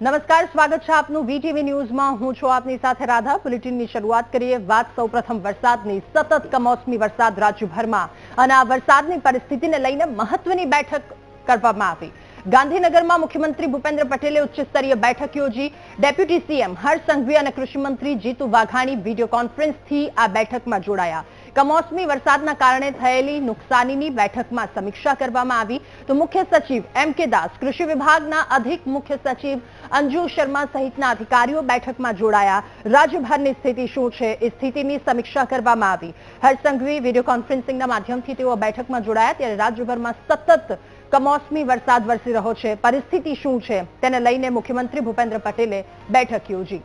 નમસ્કાર, સ્વાગત છે આપનું વીટીવી ન્યૂઝમાં. હું છું આપની સાથે રાધા. બુલેટિનની શરૂઆત કરીએ. વાત સૌપ્રથમ વરસાદની. સતત કમોસમી વરસાદ રાજ્યભરમાં. અને આ વરસાદની પરિસ્થિતિને લઈને મહત્વની બેઠક કરવામાં આવી. ગાંધીનગરમાં મુખ્યમંત્રી ભૂપેન્દ્ર પટેલે ઉચ્ચ સ્તરીય બેઠક યોજી. ડેપ્યુટી સીએમ હર્ષ સંઘવી અને કૃષિમંત્રી જીતુ વાઘાણી વીડિયો કોન્ફરન્સથી આ બેઠકમાં જોડાયા. કમોસમી વરસાદના કારણે થયેલી નુકસાનીની બેઠકમાં સમીક્ષા કરવામાં આવી. તો મુખ્ય સચિવ એમ કે દાસ કૃષિ વિભાગના અધિક મુખ્ય સચિવ અંજુ શર્મા સહિતના અધિકારીઓ બેઠકમાં જોડાયા. રાજ્યભરની સ્થિતિ શું છે? એ સ્થિતિની સમીક્ષા કરવામાં આવી. હર્ષ વીડિયો કોન્ફરન્સિંગના માધ્યમથી તેઓ બેઠકમાં જોડાયા ત્યારે રાજ્યભરમાં સતત કમોસમી વરસાદ વરસી રહ્યો છે. પરિસ્થિતિ શું છે? તેને લઈને મુખ્યમંત્રી ભૂપેન્દ્ર પટેલે બેઠક યોજી.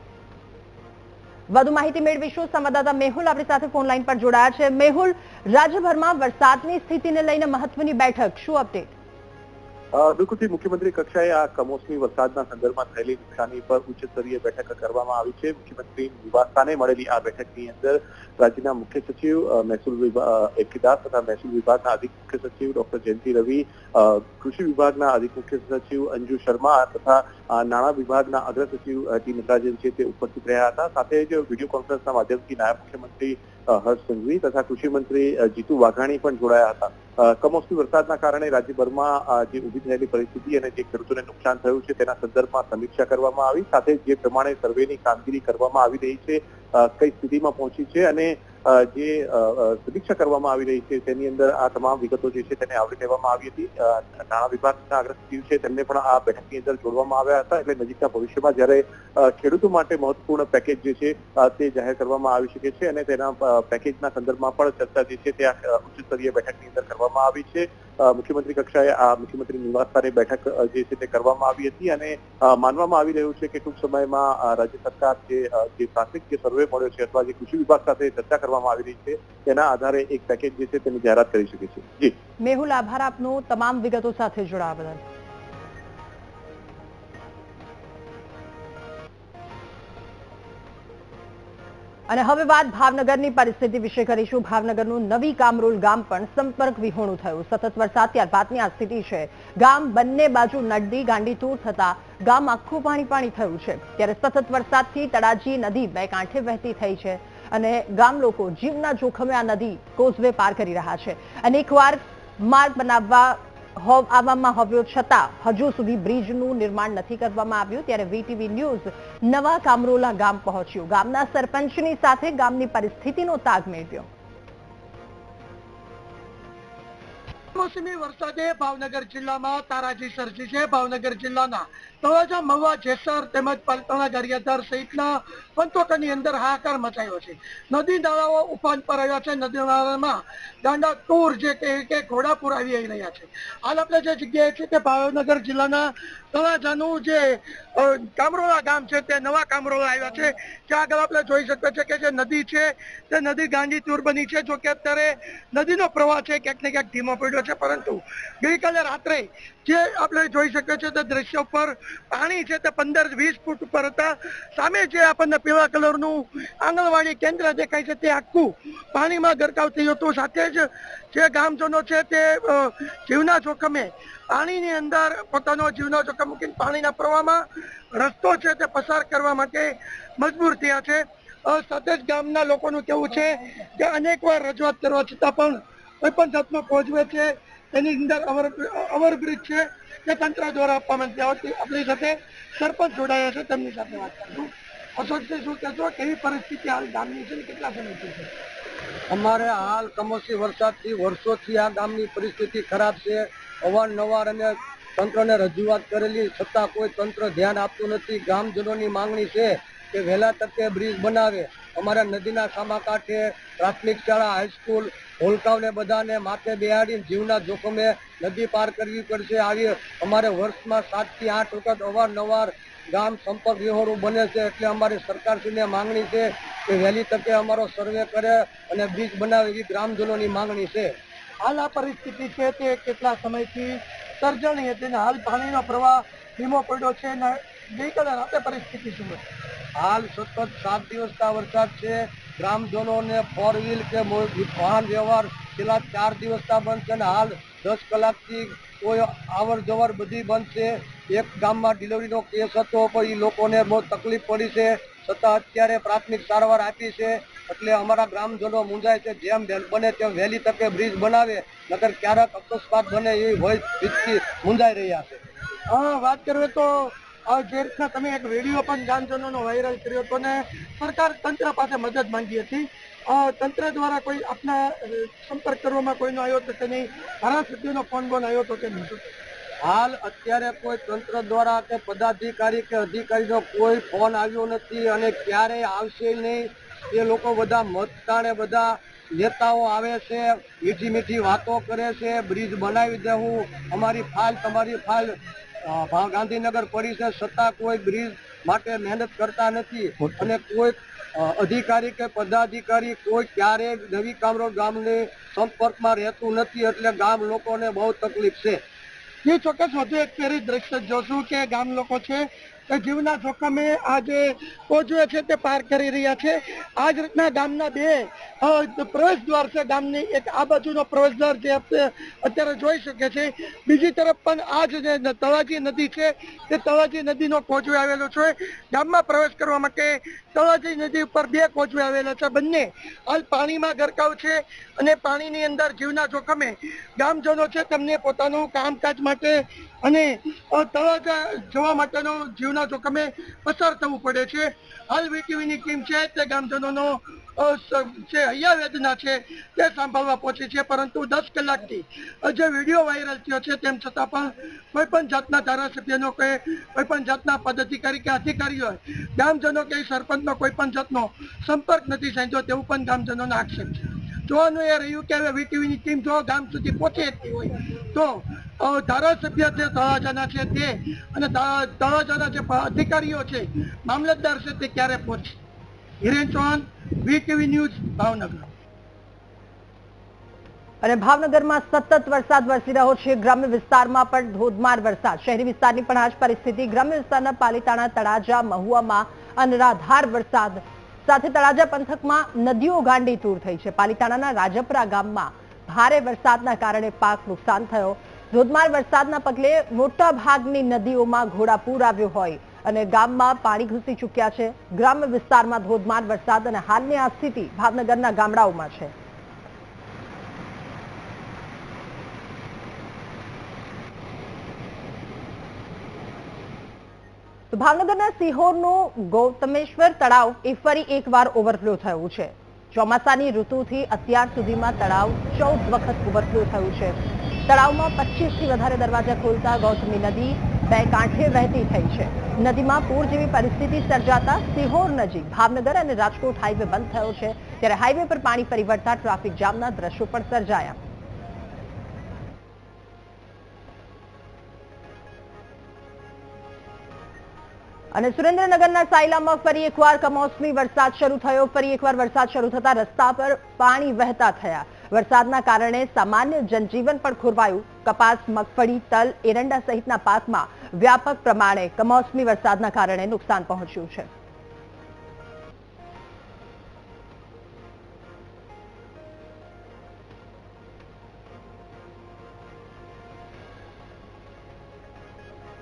વધુ માહિતી મેળવીશું. સંવાદદાતા મેહુલ આપણી સાથે ફોન લાઈન પર જોડાયા છે. મેહુલ, રાજ્યભરમાં વરસાદની સ્થિતિને લઈને મહત્વની બેઠક. શું અપડેટ બિલકુલથી મુખ્યમંત્રી કક્ષાએ આ કમોસમી વરસાદના સંદર્ભમાં થયેલી નુકસાની પર ઉચ્ચ સ્તરીય બેઠક કરવામાં આવી છે. મુખ્યમંત્રી નિવાસસ્થાને મળેલી આ બેઠકની અંદર રાજ્યના મુખ્ય સચિવ મહેસૂલ વિભાગ તથા મહેસૂલ વિભાગના અધિક મુખ્ય સચિવ ડોક્ટર જયંતિ રવિ કૃષિ વિભાગના અધિક મુખ્ય સચિવ અંજુ શર્મા તથા નાણાં વિભાગના અગ્ર સચિવ ટી નટરાજન છે તે ઉપસ્થિત રહ્યા હતા. સાથે જ વીડિયો કોન્ફરન્સના માધ્યમથી નાયબ મુખ્યમંત્રી હર્ષ સંઘવી તથા કૃષિ મંત્રી જીતુ વાઘાણી પણ જોડાયા હતા. કમોસમી વરસાદના કારણે રાજ્યભરમાં જે ઊભી થયેલી પરિસ્થિતિ અને જે ખેડૂતોને નુકસાન થયું છે તેના સંદર્ભમાં સમીક્ષા કરવામાં આવી. સાથે જે પ્રમાણે સર્વેની કામગીરી કરવામાં આવી રહી છે કઈ સ્થિતિમાં પહોંચી છે અને જે સમીક્ષા કરવામાં આવી રહી છે, તેની અંદર આ તમામ વિગતો જે છે તેને આવરી લેવામાં આવી હતી. નાણાં વિભાગના અગ્ર સચિવ છે તેમને પણ આ બેઠકની અંદર જોડવામાં આવ્યા હતા એટલે નજીકના ભવિષ્યમાં જ્યારે ખેડૂતો માટે મહત્વપૂર્ણ પેકેજ જે છે તે જાહેર કરવામાં આવી શકે છે અને તેના પેકેજના સંદર્ભમાં પણ ચર્ચા જે છે તે ઉચ્ચ સ્તરીય બેઠકની અંદર કરવામાં આવી છે. મુખ્યમંત્રી કક્ષાએ આ મુખ્યમંત્રી નિવાસ સ્થાને બેઠક જે છે તે કરવામાં આવી હતી અને માનવામાં આવી રહ્યું છે કે ટૂંક સમયમાં રાજ્ય સરકાર જે જે પ્રાથમિક જે સર્વે મળ્યો છે અથવા જે કૃષિ વિભાગ સાથે ચર્ચા કરવામાં આવી રહી છે, તેના આધારે એક પેકેજ જે છે તેની જાહેરાત કરી શકે છે. જી. મેહુલ, આભાર આપનો. તમામ વિગતો સાથે જોડાવા બદલ. અને હવે વાત ભાવનગરની પરિસ્થિતિ વિશે કરીશું. ભાવનગરનું નવી કામરોલ ગામ પણ સંપર્ક વિહોણું થયું. સતત વરસાદ ત્યારબાદની આ સ્થિતિ છે. ગામ બંને બાજુ નદી ગાંડીતુર થતા ગામ આખું પાણી પાણી થયું છે. ત્યારે સતત વરસાદથી તળાજી નદી બે કાંઠે વહેતી થઈ છે અને ગામ લોકો જીવના જોખમે આ નદી કોઝવે પાર કરી રહ્યા છે. અને એકવાર માર્ગ બનાવવા આવવામાં આવ્યો છતાં હજુ સુધી બ્રિજનું નિર્માણ નથી કરવામાં આવ્યું, ત્યારે વીટીવી ન્યૂઝ નવા કામરોલા ગામ પહોંચ્યું. ગામના સરપંચની સાથે ગામની પરિસ્થિતિનો તાગ મેળવ્યો. કમોસમી વરસાદે ભાવનગર જિલ્લામાં તારાજી સર્જી છે ભાવનગર જિલ્લાના તળાજા મહુવા જેસર તેમજ પાલતાણા ગારિયાધાર સહિતના પંથકોની અંદર હાહાકાર મચાયો છે. નદી નાળાઓ ઉફાન પર આવ્યા છે. નદી નાળામાં ગાંડા ટૂર જે કે ઘોડાપુર આવી રહ્યા છે. હાલ આપણે જે જગ્યાએ છે તે ભાવનગર જિલ્લાના તળાજાનું જે કામરોલા ગામ છે તે નવા કામરોલા આવ્યા છે. ત્યાં આગળ આપણે જોઈ શકીએ છીએ કે જે નદી છે તે નદી ગાંડી ટૂર બની છે. જોકે અત્યારે નદીનો પ્રવાહ છે ક્યાંક ને ક્યાંક ધીમો પડ્યો છે. પરંતુ ગઈકાલે રાત્રે જે આપણે જોઈ શકીએ છીએ તે દ્રશ્ય ઉપર પાણી છે તે પંદર વીસ ફૂટ ઉપર હતા. સામે જે આપણને પીળા કલરનું આંગણવાડી કેન્દ્ર દેખાય છે તે આખું પાણીમાં ગરકાવ થયું હતું. સાથે જ જે ગામજનો છે તે જીવના જોખમે પાણીની અંદર પોતાનો જીવનો જોખમ મૂકીને પાણીના પ્રવાહમાં રસ્તો છે તે પસાર કરવા માટે મજબૂર થયા છે. સાથે જ ગામના લોકોનું કેવું છે કે અનેકવાર રજૂઆત કરવા છતાં પણ કોઈ પણ જાતનો પહોંચવે છે, એની અંદર અવર ઓવરબ્રિજ છે તે તંત્ર દ્વારા આપવામાં આવતી. આપણી સાથે સરપંચ જોડાયા છે, તેમની સાથે વાત કરું અશોકભાઈ શું કહેશો? કેવી પરિસ્થિતિ હાલ ગામની છે કેટલા સમયથી છે? અમારે હાલ કમોસમી વરસાદથી વર્ષોથી આ ગામની પરિસ્થિતિ ખરાબ છે. અવારનવાર અને તંત્રને રજૂઆત કરેલી, છતાં કોઈ તંત્ર ધ્યાન આપતું નથી. ગામજનોની માંગણી છે કે વહેલા તકે બ્રિજ બનાવે. અમારા નદીના સામા કાંઠે પ્રાથમિક શાળા હાઈસ્કૂલ હોલકાવને બધાને માથે બેહાડીને જીવના જોખમે નદી પાર કરવી પડશે. આવી અમારે વર્ષમાં સાતથી આઠ વખત અવારનવાર ગામ સંપર્ક વિહોણું બને છે. એટલે અમારી સરકારશ્રીને માંગણી છે કે વહેલી તકે અમારો સર્વે કરે અને બ્રિજ બનાવે એવી ગ્રામજનોની માંગણી છે. હાલ આ પરિસ્થિતિ છે તે કેટલા સમયથી સર્જાણી હતી ને હાલ પાણીનો પ્રવાહ ધીમો પડ્યો છે ને ગઈકાલે રાતે પરિસ્થિતિ શું? હાલ સતત સાત દિવસના વરસાદ છે. ગ્રામજનોને ફોર વ્હીલ કે વાહન વ્યવહાર છેલ્લા ચાર દિવસના બંધ છે અને હાલ દસ કલાકથી કોઈ આવર જવર બધી બંધ છે. એક ગામમાં ડિલિવરીનો કેસ હતો, પણ એ લોકોને બહુ તકલીફ પડી છે. છતાં અત્યારે પ્રાથમિક સારવાર આપી છે. એટલે અમારા ગ્રામજનો મૂંઝાય છે, જેમ બને તેમ વહેલી તકે બ્રિજ બનાવે નગર ક્યારેક અકસ્માત બને ભય ભીતથી મૂંઝાઈ રહ્યા છે. હા, વાત કરીએ તો રીતના તમે એક વીડિયો પણ ગામજનોનો વાયરલ કર્યો હતો ને સરકાર તંત્ર પાસે મદદ માંગી હતી. તંત્ર દ્વારા કોઈ આપના સંપર્ક કરવામાં કોઈનો આવ્યો હતો કે નહીં ધારાસભ્યનો ફોન બોન આવ્યો હતો કે નહીં હાલ અત્યારે કોઈ તંત્ર દ્વારા કે પદાધિકારી કે અધિકારીનો કોઈ ફોન આવ્યો નથી અને ક્યારે આવશે નહીં. એ લોકો બધા મતદાણે બધા નેતાઓ આવે છે, મીઠી મીઠી વાતો કરે છે, બ્રિજ બનાવી દેવું અમારી ફાઇલ, તમારી ફાઇલ ગાંધીનગર પરિષદ સત્તા કોઈ બ્રિજ માટે મહેનત કરતા નથી. અને કોઈ અધિકારી કે પદાધિકારી કોઈ ક્યારેય નવી કામરોડ ગામની સંપર્કમાં રહેતું નથી એટલે ગામ લોકોને બહુ તકલીફ છે. એ ચોક્કસ વધુ એક ફેરી દ્રશ્ય જોશું કે ગામ લોકો છે જીવના જોખમે આ જે છે તે પાર કરી રહ્યા છે. આ જ રીતના ગામના બે પ્રવેશ દ્વાર છે ગામની. એક આ બાજુનો પ્રવેશ દ્વાર જે અત્યારે જોઈ શકે છે બીજી તરફ પણ આ જે તળાજી નદી છે, તે તળાજી નદીનો કોચવે આવેલો છે. ગામમાં પ્રવેશ કરવા માટે તળાજી નદી ઉપર બે કોચવે આવેલા છે. બંને હાલ પાણીમાં ગરકાવ છે અને પાણીની અંદર જીવના જોખમે ગામજનો છે તેમને પોતાનું કામકાજ માટે અને તળાજા જવા માટેનો જીવના જોખમે પસાર થવું પડે છે. હાલ વીટીવીની ટીમ છે, તે ગામજનોનો જે હૈયા વેદના છે, તે સાંભળવા પહોંચી છે, પરંતુ દસ કલાકથી જે વીડિયો વાયરલ થયો છે, તેમ છતાં પણ કોઈ પણ જાતના ધારાસભ્યનો કે કોઈ પણ જાતના પદાધિકારી કે અધિકારીઓ ગામજનો કે સરપંચનો કોઈ પણ જાતનો સંપર્ક નથી સાંધ્યો, તેવું પણ ગામજનોનો આક્ષેપ છે. જોવાનું એ રહ્યું કે હવે વીટીવીની ટીમ જો ગામ સુધી પહોંચી હોય, તો ધારાસભ્ય છે તળાજાના છે તે. અને તળાજાના જે અધિકારીઓ છે, મામલતદાર છે તે ક્યારે પહોંચશે? Hiren Chauhan, VTV news, Bhavnagar. અને ભાવનગરમાં સતત વરસાદ વરસી રહ્યો છે. ગ્રામ્ય વિસ્તારમાં પણ ધોધમાર વરસાદ. શહેરી વિસ્તારની પણ આજ પરિસ્થિતિ. ગ્રામ્ય વિસ્તારના પાલીતાણા, તળાજા, મહુવામાં અનરાધાર વરસાદ. સાથે તળાજા પંથકમાં નદીઓ ગાંડી તૂર થઈ છે. પાલીતાણાના રાજપરા ગામમાં ભારે વરસાદના કારણે પાક નુકસાન થયો. ધોધમાર વરસાદના પગલે મોટા ભાગની નદીઓમાં ઘોડાપૂર આવ્યો હોય અને ગામમાં પાણી ઘૂસી ચૂક્યા છે. ગ્રામ્ય વિસ્તારમાં ધોધમાર વરસાદ અને હાલની આ સ્થિતિ ભાવનગરના ગામડાઓમાં છે. તો ભાવનગરના સિહોરનું ગૌતમેશ્વર તળાવ એ ફરી એકવાર ઓવરફ્લો થયું છે. ચોમાસાની ઋતુથી અત્યાર સુધીમાં તળાવ ચૌદ વખત ઓવરફ્લો થયું છે. તળાવમાં પચીસથી વધારે દરવાજા ખોલતા ગૌતમી નદી બે કાંઠે વહેતી થઈ છે. નદીમાં પૂર જેવી પરિસ્થિતિ સર્જાતા સિહોર નજીક ભાવનગર અને રાજકોટ હાઈવે બંધ થયો છે. ત્યારે હાઈવે પર પાણી ફરી ટ્રાફિક જામના દ્રશ્યો પણ સર્જાયા. અને સુરેન્દ્રનગરના સાયલામાં ફરી એકવાર કમોસમી વરસાદ શરૂ થયો. ફરી એકવાર વરસાદ શરૂ થતા રસ્તા પર પાણી વહેતા થયા. વરસાદના કારણે સામાન્ય જનજીવન પણ ખોરવાયું. કપાસ, મગફળી, તલ, એરંડા સહિતના પાકમાં વ્યાપક પ્રમાણે કમોસમી વરસાદના કારણે નુકસાન પહોંચ્યું છે.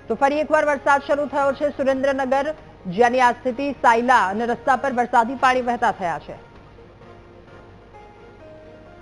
તો ફરી એકવાર વરસાદ શરૂ થયો છે સુરેન્દ્રનગર, જ્યાંની આ સ્થિતિ સાયલા અને રસ્તા પર વરસાદી પાણી વહેતા થયા છે.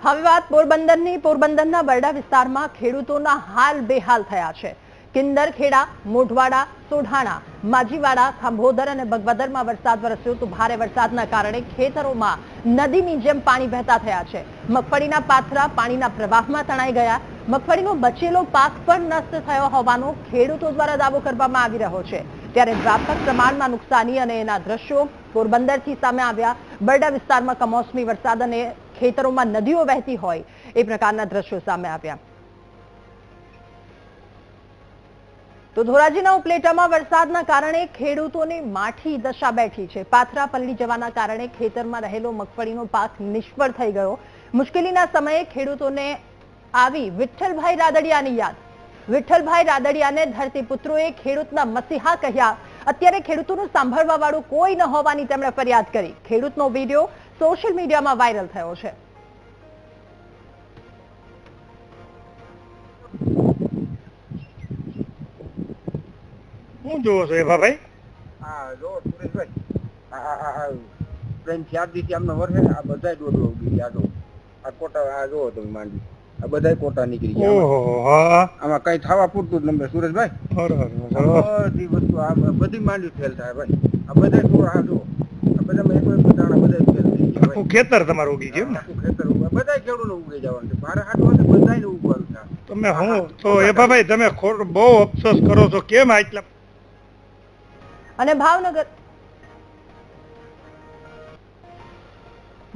હવે વાત પોરબંદરની. પોરબંદરના બરડા વિસ્તારમાં ખેડૂતોના હાલ બેહાલ થયા છે. કિંદરખેડા મોઢવાડા, સોઢાણા, માજીવાડા, ખાંભોદર અને બગવદરમાં વરસાદ વરસ્યો તો ભારે વરસાદના કારણે ખેતરોમાં નદીની જેમ પાણી વહેતા થયા છે. મગફળીના પાથરા પાણીના પ્રવાહમાં તણાઈ ગયા. મગફળીનો બચેલો પાક પણ નષ્ટ થયો હોવાનો ખેડૂતો દ્વારા દાવો કરવામાં આવી રહ્યો છે. ત્યારે વ્યાપક પ્રમાણમાં નુકસાની અને એના દ્રશ્યો પોરબંદરથી સામે આવ્યા. બરડા વિસ્તારમાં કમોસમી વરસાદ અને ખેતરોમાં નદીઓ વહેતી હોય એ પ્રકારના દ્રશ્યો સામે આવ્યા. તો ધોરાજીના ઉપલેટામાં વરસાદના કારણે ખેડૂતોની માઠી દશા બેઠી છે. પાથરા જવાના કારણે ખેતરમાં રહેલો મગફળીનો પાક નિષ્ફળ થઈ ગયો. મુશ્કેલીના સમયે ખેડૂતોને આવી વિઠ્ઠલભાઈ રાદડિયાની યાદ. વિઠ્ઠલભાઈ રાદડિયાને ધરતીપુત્રોએ ખેડૂતના મસીહા કહ્યા. અત્યારે ખેડૂતોનું સાંભળવા વાળું કોઈ ન હોવાની તેમણે ફરિયાદ કરી. ખેડૂતનો વીડિયો સોશિયલ મીડિયામાં વાયરલ થયો છે. શું જોવો છો એ ભાઈ આ જો સુરેશભાઈ. આ આ- આ આ ત્રણ ચાર દિવસથી આમનો વર્ષે આ બધા દોડો ઉગી ગયા જો. આ કોટા આ જોવો તમે માંડી. આ બધા કોટા નીકળી ગયા આમાં. ઓહો હા. આમાં કઈ થવા પૂરતું જ નંબર સુરેશભાઈ. બધી વસ્તુ આ બધી માંડી ફેલ થાય ભાઈ. આ બધા આ જો. આ બધામાં એક એક દાણા બધા ફેલ આખું ખેતર તમારું ઉગી ગયું ને? ખેતર ઉગે બધા ખેડૂતો ઉગી જવાનું છે. મારે હાથમાં બધાને ઉગવાનું છે. તમે હું તો એભાભાઈ તમે ખોટ બહુ અફસોસ કરો છો. કેમ આટલા અને ભાવનગર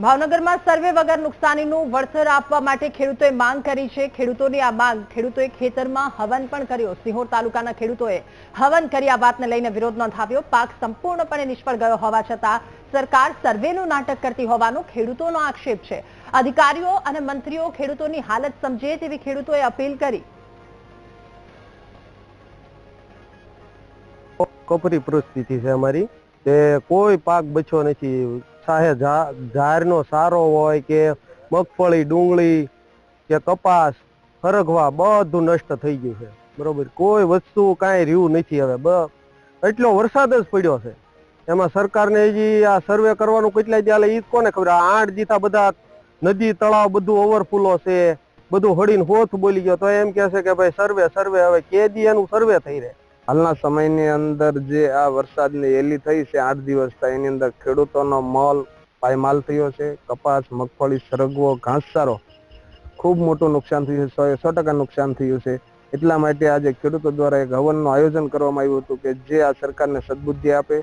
ભાવનગરમાં સર્વે વગર નુકસાનીનું વળતર આપવા માટે ખેડૂતોએ માંગ કરી છે. ખેડૂતોની આ માંગ ખેડૂતોએ ખેતરમાં હવન પણ કર્યો. સિહોર તાલુકાના ખેડૂતોએ હવન કરી આ વાતને લઈને વિરોધ નોંધાવ્યો. પાક સંપૂર્ણપણે નિષ્ફળ ગયો હોવા છતાં સરકાર સર્વેનું નાટક કરતી હોવાનો ખેડૂતોનો આક્ષેપ છે. અધિકારીઓ અને મંત્રીઓ ખેડૂતોની હાલત સમજે તેવી ખેડૂતોએ અપીલ કરી. કપરી પરિસ્થિતિ છે અમારી. કોઈ પાક બચ્યો નથી. ચાહે ઝારનો સારો હોય કે મગફળી, ડુંગળી કે કપાસ ફરગવા બધું નષ્ટ થઈ ગયું છે. બરોબર? કોઈ વસ્તુ કાંઈ રહ્યું નથી હવે. બ, એટલો વરસાદ જ પડ્યો છે. એમાં સરકારને હજી આ સર્વે કરવાનું કેટલા ચાલે ઈ કોને ખબર? આ આઠ જીતા બધા નદી, તળાવ બધું ઓવરફુલો છે બધું હળીને હોથ બોલી ગયો. તો એમ છે કે ભાઈ સર્વે સર્વે, હવે કેદી એનું સર્વે થઈ રહે. હાલના સમયની અંદર જે આ વરસાદની એલી થઈ છે, આઠ દિવસ થાય, એની અંદર ખેડૂતોનો મોલ પાયમાલ થયો છે, કપાસ, મગફળી, સરગવો, ઘાસચારો ખૂબ મોટું નુકસાન થયું છે, સો સો ટકા નુકસાન થયું છે. એટલા માટે આજે ખેડૂતો દ્વારા એક હવનનું આયોજન કરવામાં આવ્યું હતું કે જે આ સરકારને સદબુદ્ધિ આપે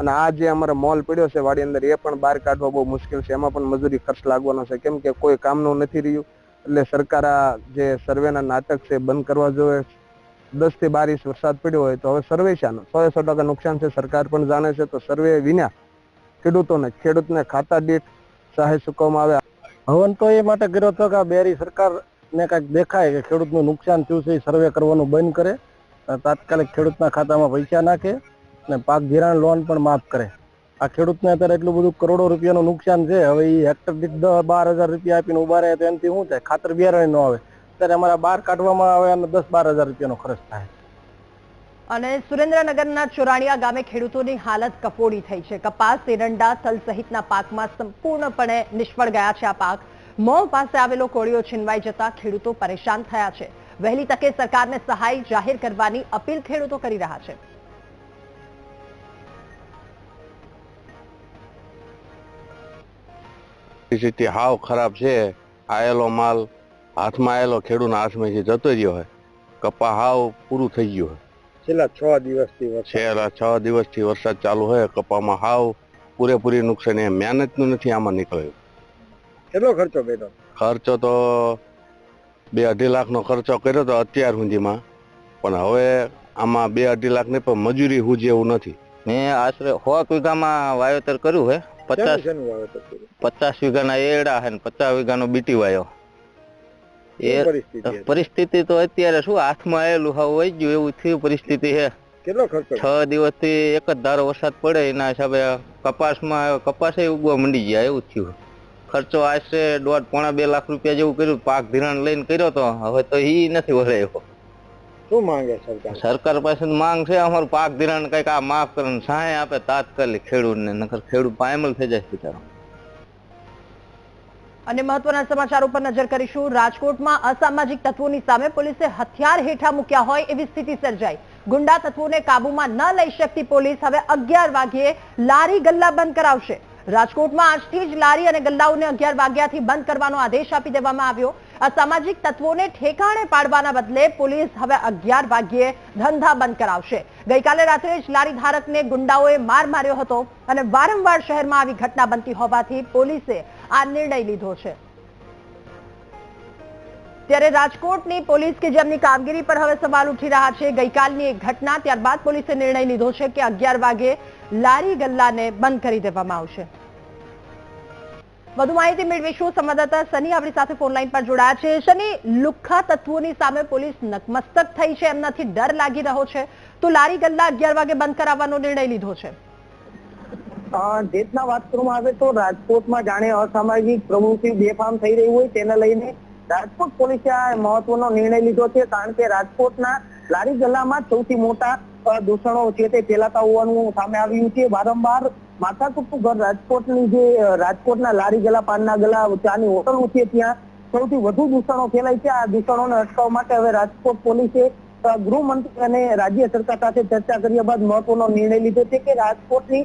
અને આ જે અમારો મોલ પડ્યો છે વાડી અંદર, એ પણ બહાર કાઢવા બહુ મુશ્કેલ છે. એમાં પણ મજૂરી ખર્ચ લાગવાનો છે. કેમ કે કોઈ કામનું નથી રહ્યું. એટલે સરકાર આ જે સર્વેના નાટક છે બંધ કરવા જોઈએ. દસથી બાર વરસાદ પડ્યો હોય તો હવે સર્વે શાનો. સો સો ટકા નુકસાન છે, સરકાર પણ જાણે છે, તો સર્વે વિના ખેડૂતોને, ખેડૂતને ખાતા દીઠ સહાય ચૂકવવામાં આવે. હવન તો એ માટે કર્યો હતો કે બેરી સરકાર ને કાંઈક દેખાય કે ખેડૂતનું નુકસાન થયું છે, એ સર્વે કરવાનું બંધ કરે તાત્કાલિક ખેડૂતના ખાતામાં પૈસા નાખે, અને પાક ધિરાણ લોન પણ માફ કરે. આ ખેડૂતને અત્યારે એટલું બધું કરોડો રૂપિયાનું નુકસાન છે, હવે એ હેક્ટર દીઠ દસ બાર હજાર રૂપિયા આપીને ઊભા રહે તો એનાથી શું થાય? ખાતર બિયારણ ન આવે. ત્યારે અમારા બહાર કાઢવામાં આવે અને દસ બાર હજાર રૂપિયાનો ખર્ચ થાય. અને સુરેન્દ્રનગરના ચોરાણીયા ગામે ખેડૂતોની હાલત કફોડી થઈ છે. કપાસ એરંડા તલ સહિતના પાકમાં સંપૂર્ણપણે નિષ્ફળ ગયા છે આ પાક. મોં પાસે આવેલો કોળીઓ છીનવાઈ જતા ખેડૂતો પરેશાન થયા છે. વહેલી તકે સરકારને સહાય જાહેર કરવાની અપીલ ખેડૂતો કરી રહ્યા છે. સ્થિતિ હાવ ખરાબ છે. આયેલો માલ હાથમાં આવેલો ખેડૂતના હાથમાંથી જતો રહ્યો હોય કપા હાવ પૂરું થઈ ગયું હોય. છેલ્લા છ દિવસથી છેલ્લા છ દિવસથી વરસાદ ચાલુ હોય કપામાં હાવ પૂરેપૂરી નુકસાન એ મહેનતનું નથી આમાં નીકળ્યું. કેટલો ખર્ચો કર્યો? ખર્ચો તો બે અઢી લાખનો ખર્ચો કર્યો તો અત્યાર સુધીમાં પણ હવે આમાં બે અઢી લાખ નહીં પણ મજૂરી હું જેવું નથી. મેં આશરે સો વીઘામાં વાવેતર કર્યું છે પચાસ શેનું વાવેતર કર્યું? પચાસ વીઘાના એડા છે ને પચાસ વીઘાનો બીટી વાયો. એ પરિસ્થિતિ તો અત્યારે શું હાથમાં આવેલું હોય ગયું એવું થયું પરિસ્થિતિ છે કેટલો ખર્ચો? છ દિવસથી એક જ ધારો વરસાદ પડે એના હિસાબે કપાસમાં કપાસે ઉગવા મંડી ગયા એવું થયું. ખર્ચો આશરે દોઢ પોણા બે લાખ રૂપિયા જેવું કર્યું પાક ધિરાણ લઈને કર્યો તો હવે તો ઈ નથી વળે શું માંગે સરકાર? સરકાર પાસે માંગ છે અમારું પાક ધિરાણ કંઈક આ માફ કરે ને સહાય આપે તાત્કાલિક ખેડૂતને નકર ખેડૂત પાયમલ થઈ જાય બિચારો. અને મહત્વના સમાચાર ઉપર નજર કરીશું. રાજકોટમાં અસામાજિક તત્વોની સામે પોલીસે હથિયાર હેઠા મૂક્યા હોય એવી સ્થિતિ સર્જાઈ. ગુંડા તત્વોને કાબુમાં ન લઈ શકતી પોલીસ હવે અગિયાર વાગ્યે લારી ગલ્લા બંધ કરાવશે. રાજકોટમાં આજથી જ લારી અને ગલ્લાઓને અગિયાર વાગ્યાથી બંધ કરવાનો આદેશ આપી દેવામાં આવ્યો. અસામાજિક તત્વોને ઠેકાણે પાડવાના બદલે પોલીસ હવે અગિયાર વાગ્યે ધંધા બંધ કરાવશે. ગઈકાલે રાત્રે જ લારી ધારકને ગુંડાઓએ માર માર્યો હતો અને વારંવાર શહેરમાં આવી ઘટના બનતી હોવાથી પોલીસે આ નિર્ણય લીધો છે. ત્યારે રાજકોટની પોલીસ કે જેમની કામગીરી પર હવે સવાલ ઉઠી રહ્યા છે, ગઈકાલની એક ઘટના, ત્યારબાદ પોલીસે નિર્ણય લીધો છે કે અગિયાર વાગે લારી ગલ્લાને બંધ કરી દેવામાં આવશે. વધુ માહિતી મેળવીશું. સંવાદદાતા સની આપણી સાથે ફોનલાઈન પર જોડાયા છે. શનિ લુખ્ખા તત્વોની સામે પોલીસ નકમસ્તક થઈ છે. એમનાથી ડર લાગી રહ્યો છે. તો લારી ગલ્લા અગિયાર વાગે બંધ કરાવવાનો નિર્ણય લીધો છે. અ, જે વાત આવે તો રાજકોટમાં જાણે અસામાજિક પ્રવૃત્તિ બેફામ થઈ રહી હોય તેને લઈને રાજકોટ પોલીસે આ મહત્વનો નિર્ણય લીધો છે કારણ કે રાજકોટના લારી ગલ્લામાં સૌથી મોટા દૂષણો છે તે ફેલાતા હોવાનું સામે આવ્યું છે. વારંવાર માથાકૂટનું ઘર રાજકોટની જે રાજકોટના લારી ગલા પાનના ગલા ચાની હોટલો છે ત્યાં સૌથી વધુ દૂષણો ફેલાય છે. આ દૂષણોને અટકાવવા માટે હવે રાજકોટ પોલીસે ગૃહમંત્રી અને રાજ્ય સરકાર સાથે ચર્ચા કર્યા બાદ મહત્વનો નિર્ણય લીધો છે કે રાજકોટની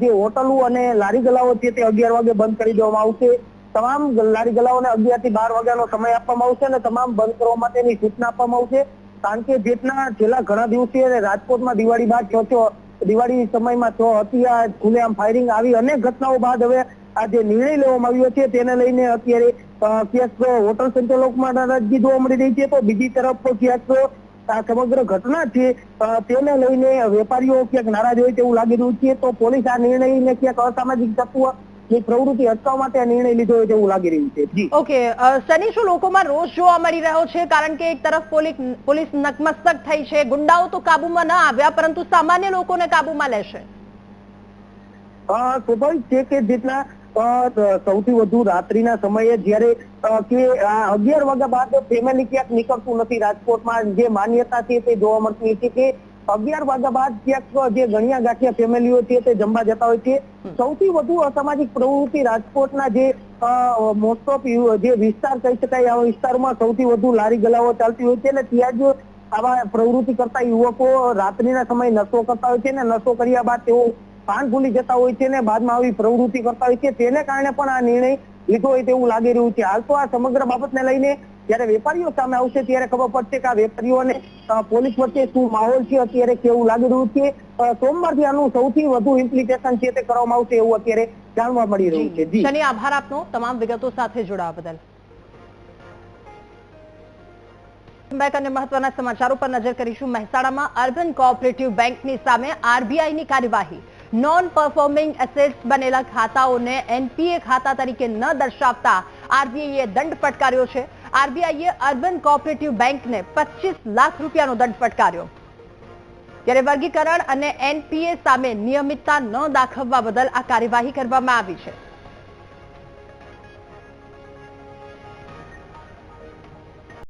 જે હોટલો અને લારી ગલાઓ છે તે અગિયાર વાગે બંધ કરી દેવામાં આવશે. તમામ લારી ગલાઓને અગિયારથી બાર વાગ્યાનો સમય આપવામાં આવશે અને તમામ બંધ કરવા માટેની સૂચના આપવામાં આવશે. કારણ કે જેટલા છેલ્લા ઘણા દિવસે રાજકોટમાં દિવાળી બાદ છ દિવાળી સમયમાં છ હત્યા ખુલ્લેઆમ ફાયરિંગ આવી અનેક ઘટનાઓ બાદ હવે આ જે નિર્ણય લેવામાં આવ્યો છે તેને લઈને અત્યારે કેસ હોટલ સંચાલકોમાં નારાજગી જોવા મળી રહી છે. તો બીજી તરફ ક્યાંક આ સમગ્ર ઘટના છે તેને લઈને વેપારીઓ ક્યાંક નારાજ હોય તેવું લાગી રહ્યું છે તો પોલીસ આ નિર્ણયને ક્યાંક અસામાજિક તત્વની પ્રવૃત્તિ અટકાવવા માટે આ નિર્ણય લીધો હોય તેવું લાગી રહ્યું છે. ઓકે સની શું લોકોમાં રોષ જોવા મળી રહ્યો છે કારણ કે એક તરફ પોલીસ નકમસ્તક થઈ છે ગુંડાઓ તો કાબુમાં ના આવ્યા પરંતુ સામાન્ય લોકોને કાબુમાં લેશે. સ્વાભાવિક છે કે જેટલા સૌથી વધુ રાત્રિના સમયે જ્યારે કે અગિયાર વાગ્યા બાદ ફેમિલી ક્યાંક નીકળતું નથી રાજકોટમાં જે માન્યતા છે તે જોવા મળતી છે કે અગિયાર વાગ્યા બાદ ક્યાંક જે ગણ્યા ગાંઠિયા ફેમિલીઓ છે તે જમવા જતા હોય છે. સૌથી વધુ અસામાજિક પ્રવૃત્તિ રાજકોટના જે મોસ્ટ ઓફ જે વિસ્તાર કહી શકાય આવા વિસ્તારમાં સૌથી વધુ લારી ગલાઓ ચાલતી હોય છે અને ત્યાં જ આવા પ્રવૃત્તિ કરતા યુવકો રાત્રિના સમયે નશો કરતા હોય છે અને નશો કર્યા બાદ તેઓ પાન ભૂલી જતા હોય છે ને બાદમાં આવી પ્રવૃત્તિ કરતા હોય છે, તેને કારણે પણ આ નિર્ણય લીધો હોય તેવું લાગી રહ્યું છે. હાલ તો આ સમગ્ર બાબતને લઈને જ્યારે વેપારીઓ સામે આવશે ત્યારે ખબર પડશે કે આ વેપારીઓને પોલીસ વચ્ચે શું માહોલ છે, અત્યારે કેવું લાગી રહ્યું છે? સોમવારથી આનું સૌથી વધુ ઇમ્પ્લિકેશન છે તે કરવામાં આવશે એવું અત્યારે જાણવા મળી રહ્યું છે. જી. આભાર આપનો. તમામ વિગતો સાથે જોડાવા બદલ. બેંક અને મહત્વના સમાચારો પર નજર કરીશું. મહેસાણામાં અર્બન કોઓપરેટિવ બેંકની સામે આરબીઆઈની કાર્યવાહી. નોન પરફોર્મિંગ એસેટ્સ બનેલા ખાતાઓને એનપીએ ખાતા તરીકે ન દર્શાવતા આરબીઆઈએ દંડ ફટકાર્યો છે. આરબીઆઈએ અર્બન કોઓપરેટિવ બેંકને પચીસ લાખ રૂપિયાનો દંડ ફટકાર્યો. ત્યારે વર્ગીકરણ અને એનપીએ સામે નિયમિતતા ન દાખવવા બદલ આ કાર્યવાહી કરવામાં આવી છે.